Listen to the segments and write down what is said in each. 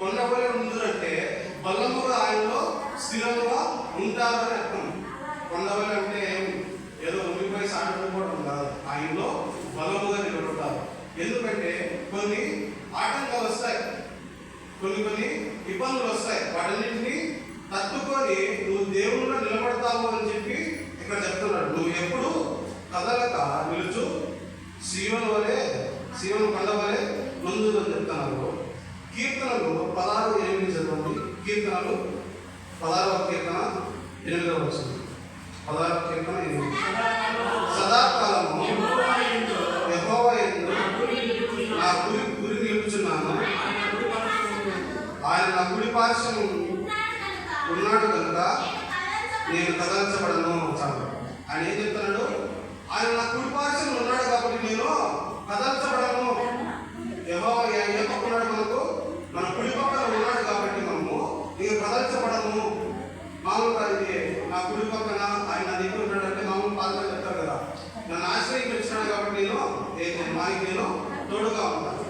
కొండపల్లి ఉందురంటే బలముగా ఆయనలో స్థిరముగా ఉంటారని అర్థం. కొండపల్లి అంటే ఏమి? ఏదో ఉండిపోయి సాగిపోవడం కాదు ఆయనలో బలముగా నిలబడతారు. ఎందుకంటే కొన్ని ఆటంకాలు వస్తాయి. కొన్ని కొన్ని ఇబ్బందులు వస్తాయి. వాటన్నింటినీ తట్టుకొని నువ్వు దేవుళ్ళు నిలబడతావు అని చెప్పి ఇక్కడ చెప్తున్నాడు. నువ్వు ఎప్పుడు కదలక నిలుచు. శివను వలె శివను కొండ వలె ముందు అని కీర్తనలు పదహారు ఎనిమిది చదవండి. కీర్తనలు పదహారవ కీర్తన ఎనిమిదవ వచ్చింది పదహారు కీర్తన ఎనిమిది. సదాకాలము యెహోవా నా గురి గురి నిలుపుచున్నాను. ఆయన నా కుడి పార్శ్వం ఉన్నాడు కనుక నేను కదల్చబడను చాలు ఆయన ఏం చెప్తున్నాడు? ఆయన నా కుడి పార్శ్వం ఉన్నాడు కాబట్టి నేను కదల్చబడను ఏవో ఏ పక్కన్నాడు మనకు మన కుడి పక్కన ఉన్నాడు కాబట్టి మనము నేను కదల్చబడము మామూలుగా ఇది నా ఆయన నా దగ్గర ఉన్నాడంటే మామూలు పాత్ర చెప్తారు కదా. నన్ను ఆశ్రయించి వచ్చినాడు కాబట్టి నేను ఏ నేను తోడుగా ఉంటాను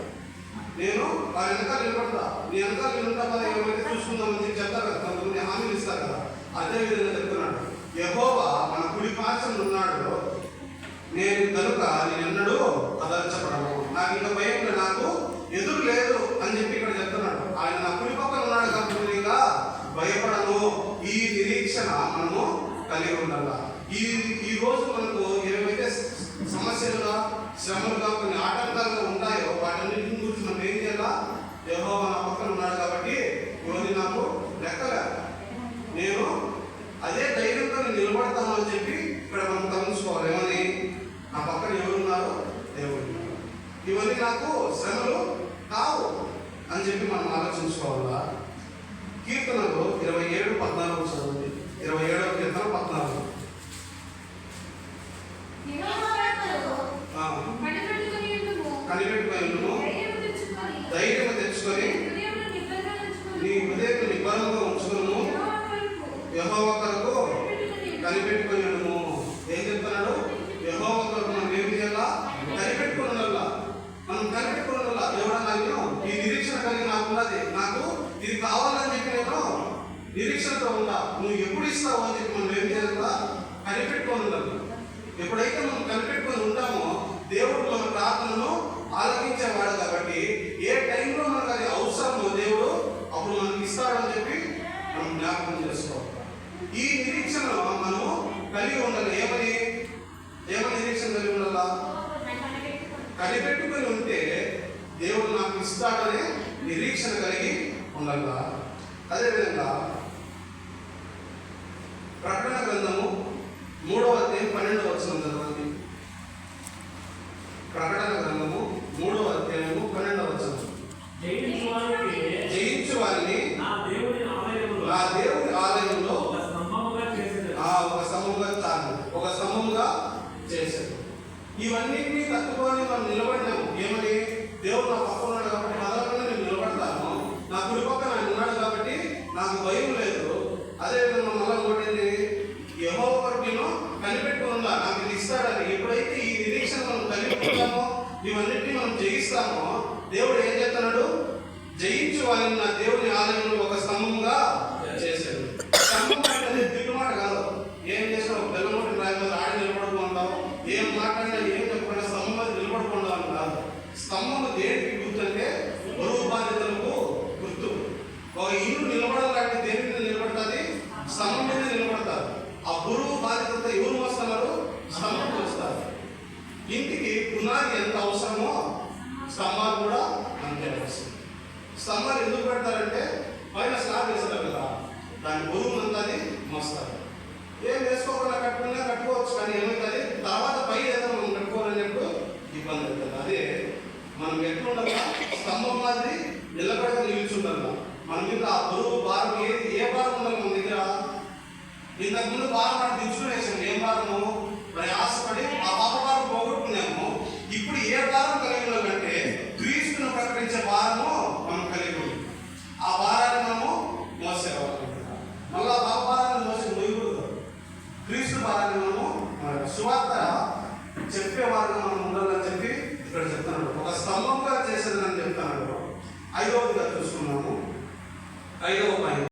నేను వారి వెనకాల నిలబడతా. నీ వెనకాల నిలబడతా కదా ఏమైతే చూసుకుందామని చెప్పి చెప్తారు కదా కొంతమంది. హామీలు ఇస్తారు కదా. అదే విధంగా చెప్తున్నాడు. యహోవా మన కుడి పార్శ్వం ఉన్నాడు. నేను కనుక నేను ఎన్నడూ కదల్చబడను నాకు ఇంకా భయం నాకు ఎదురు లేదు అని చెప్పి ఇక్కడ చెప్తున్నాడు. ఆయన నా కుడి పక్కన ఉన్నాడు కాబట్టి నేను భయపడను. ఈ నిరీక్షణ మనము కలిగి ఉండాల? ఈ ఈ రోజు మనకు ఏవైతే సమస్యలుగా శ్రమలుగా కొన్ని ఆటంకాలుగా ఉంటాయో వాటన్నిటిని గురించి మనం ఏం చేయాలా? యహో నా పక్కన ఉన్నాడు కాబట్టి ఈరోజు నాకు లెక్కలే నేను అదే ధైర్యంతో నేను నిలబడతాను అని చెప్పి ఇక్కడ మనం గమనించుకోవాలి. ఏమని? నా పక్కన ఎవరున్నారు దేవుడు. ఇవన్నీ నాకు శ్రమలు కావు అని చెప్పి మనం ఆలోచించుకోవాలా? కీర్తన ఇరవై ఏడు పద్నాలుగు చదవండి ఇరవై ఏడవ కీర్తన పద్నాలుగు ఆ, కనిపెట్టుకొని ఉండుము, ధైర్యం తెచ్చుకొని నీ హృదయం నిబ్బరంగా ఉంచుకును యహోవ కొరకు కనిపెట్టుకొని ఉండము ఏం చెప్తున్నాడు యహోవ కొరకు మనం ఏం చేయాలా? కనిపెట్టుకొని ఉండాలా మనం కనిపెట్టుకొని ఉండాలా దేవుడా నాకు ఈ నిరీక్షణ కలిగి నాకు ఉన్నది. నాకు ఇది నేను నిరీక్షణతో ఉందా నువ్వు ఎప్పుడు ఇస్తావు అని చెప్పి మనం ఏం చేయాలా కనిపెట్టుకొని ఉండాలి. ఎప్పుడైతే మనం కనిపెట్టుకొని ఉంటామో దేవుడు మన ప్రార్థనను ఆలకించేవాడు కాబట్టి ఏ టైంలో మనకు అది అవసరమో దేవుడు అప్పుడు మనకి ఇస్తాడని చెప్పి మనం జ్ఞాపకం చేసుకోవాలి. ఈ నిరీక్షణ మనము కలిగి ఉండాలి. ఏమని? ఏమని నిరీక్షణ కలిగి ఉండాలా? కనిపెట్టుకొని ఉంటే దేవుడు నాకు ఇస్తాడనే నిరీక్షణ కలిగి ఉండాలా? అదేవిధంగా ప్రకటన గ్రంథము మూడవ అధ్యాయం పన్నెండవ వచనం చదవండి. ప్రకటన గ్రంథము మూడవ అధ్యాయము పన్నెండవ వచనం. జయించు వారిని నా దేవుని దేవుని ఆలయంలో ఒక చేసేది ఆ ఒక స్తంభంగా చేశాడు ఇవన్నింటినీ తట్టుకొని మనం నిలబడినాము. ఏమని? దేవుడు నా పక్కన ఉన్నాడు కాబట్టి కదలకుండా నేను నిలబడతాను నా కుడి పక్కన ఆయన ఉన్నాడు కాబట్టి నాకు భయం లేదు అదే విధంగా మళ్ళా కొట్టింది యహో వరకు నేను కనిపెట్టుకుని ఉందా నాకు ఇది ఇస్తాడని ఎప్పుడైతే ఈ నిరీక్షణ మనం కలిగి ఉంటామో ఇవన్నిటిని మనం జయిస్తామో దేవుడు ఏం చేస్తున్నాడు? జయించు వారిని నా దేవుని ఆలయంలో ఒక స్తంభం చేశాడు స్తంభం అంటే దిగుమాట కాదు ఏం చేసినా ఒక బెల్లమూటి రాయి మీద ఆడి నిలబడుకుంటాం ఏం మాట్లాడినా ఏం చెప్పినా స్తంభం మీద నిలబడుకుంటాం అని కాదు స్తంభం దేనికి గుర్తు అంటే బరువు బాధ్యతలకు గుర్తు ఒక ఇల్లు నిలబడాలంటే దేని మీద నిలబడుతుంది స్తంభం మీద నిలబడతారు ఆ బరువు బాధ్యతతో ఎవరు వస్తున్నారు స్తంభం వస్తారు ఇంటికి పునాది ఎంత అవసరమో స్తంభాలు కూడా అంతే అవసరం. స్తంభాలు ఎందుకు పెడతారంటే పైన స్లాబ్ వేస్తారు కదా దాని బరువు అంతా మోస్తారు ఏం వేసుకోకుండా కట్టుకున్నా కట్టుకోవచ్చు కానీ ఏమవుతుంది తర్వాత పై ఏదో మనం కట్టుకోవాలనేప్పుడు ఇబ్బంది అవుతుంది. అదే మనం ఎట్లుండగా స్తంభం మాదిరి నిలబడక నిలుచుంటాము మన మీద ఆ బరువు భారం ఏది? ఏ భారం ఉండాలి మన దగ్గర? ఇంతకు ముందు భారం మనం దించుకునేసాం ఏం భారము? ప్రయాసపడి ఆశపడి ఆ పాపభారం పోగొట్టుకున్నాము ఇప్పుడు ఏ భారం కలిగి ఉన్నామంటే క్రీస్తును ప్రకటించే భారము మనం కలిగి ఉన్నాం. ఆ భారాన్ని మనము మోసేవాళ్ళం మళ్ళీ ఆ పాప భారాన్ని మోసి మోయకూడదు క్రీస్తు భారాన్ని మనము మన సువార్త చెప్పేవారుగా మనం ఉండాలని చెప్పి ఇక్కడ చెప్తున్నాడు. ఒక స్తంభంగా చేసేదని చెప్తున్నాడు ఐదవదిగా చూసుకున్నాము. ఐదవ పాయింట్